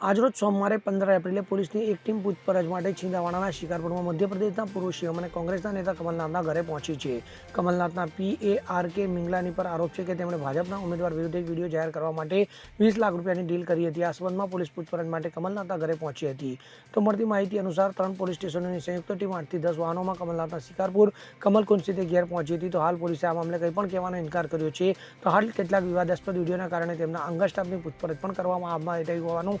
આજરોજ સોમવારે પંદર એપ્રિલે પોલીસની એક ટીમ પૂછપરછ માટે છિંદાવાડાના શિકારપુરમાં મધ્યપ્રદેશના સીએમ અને કોંગ્રેસના નેતા કમલનાથના ઘરે પહોંચી છે. કમલનાથના પી એ આર કે મિંગલાની પર આરોપ છે કે તેમણે ભાજપના ઉમેદવાર વિરુદ્ધ એક વીડિયો જાહેર કરવા માટે વીસ લાખ રૂપિયાની ડીલ કરી હતી. આ સંબંધમાં પોલીસ પૂછપરછ માટે કમલનાથના ઘરે પહોંચી હતી. તો મળતી માહિતી અનુસાર ત્રણ પોલીસ સ્ટેશનોની સંયુક્ત ટીમ આઠથી દસ વાહનોમાં કમલનાથના શિકારપુર કમલકુંજ સ્થિતિ ઘેર પહોંચી હતી. તો હાલ પોલીસે આ મામલે કંઈ પણ કહેવાનો ઇનકાર કર્યો છે. તો હાલ કેટલાક વિવાદાસ્પદ વિડીયોના કારણે તેમના અંગસ્ટાફની પૂછપરછ પણ કરવામાં આવવા રહી હોવાનું